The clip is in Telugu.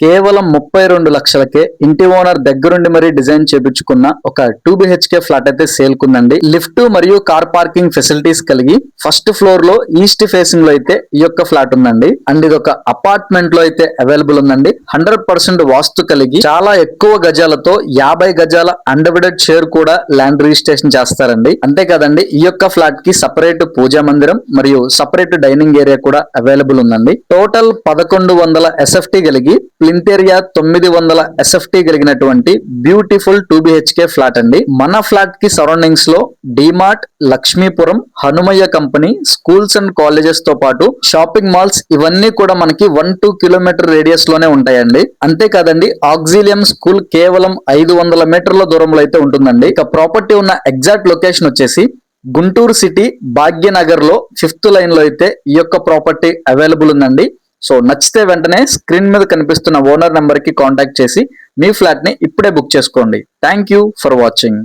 కేవలం ముప్పై రెండు లక్షలకే ఇంటి ఓనర్ దగ్గరుండి మరీ డిజైన్ చేపించుకున్న ఒక టూ బిహెచ్కే ఫ్లాట్ అయితే సేల్ కుందండి లిఫ్ట్ మరియు కార్ పార్కింగ్ ఫెసిలిటీస్ కలిగి ఫస్ట్ ఫ్లోర్లో ఈస్ట్ ఫేసింగ్లో అయితే ఈ యొక్క ఫ్లాట్ ఉందండి. అండ్ ఇది ఒక అపార్ట్మెంట్లో అయితే అవైలబుల్ ఉందండి. హండ్రెడ్ పర్సెంట్ వాస్తు కలిగి చాలా ఎక్కువ గజాలతో యాభై గజాల అండర్విడెడ్ షేర్ కూడా ల్యాండ్ రిజిస్ట్రేషన్ చేస్తారండి. అంతేకాదండి ఈ యొక్క ఫ్లాట్కి సపరేట్ పూజా మందిరం మరియు సపరేట్ డైనింగ్ ఏరియా కూడా అవైలబుల్ ఉందండి. టోటల్ పదకొండు వందల ఎస్ఎఫ్టీ కలిగి ఇంటీరియా తొమ్మిది వందల ఎస్ఎఫ్టీ కలిగినటువంటి బ్యూటిఫుల్ టూ బిహెచ్కే ఫ్లాట్ అండి. మన ఫ్లాట్కి సరౌండింగ్స్లో DMart Lakshmipuram Hanumaiah company schools and కాలేజెస్తో పాటు షాపింగ్ మాల్స్ ఇవన్నీ కూడా మనకి వన్ టూ కిలోమీటర్ రేడియస్లోనే ఉంటాయండి. అంతేకాదండి ఆక్సిలియం స్కూల్ కేవలం ఐదు వందల మీటర్ల దూరంలో అయితే ఉంటుందండి. ఇక ప్రాపర్టీ ఉన్న ఎగ్జాక్ట్ లొకేషన్ వచ్చేసి గుంటూరు సిటీ భాగ్యనగర్లో ఫిఫ్త్ లైన్లో అయితే ఈ యొక్క ప్రాపర్టీ అవైలబుల్ ఉందండి. సో నచ్చితే వెంటనే స్క్రీన్ మీద కనిపిస్తున్న ఓనర్ నెంబర్కి కాంటాక్ట్ చేసి మీ ఫ్లాట్ని ఇప్పుడే బుక్ చేసుకోండి. Thank you for watching.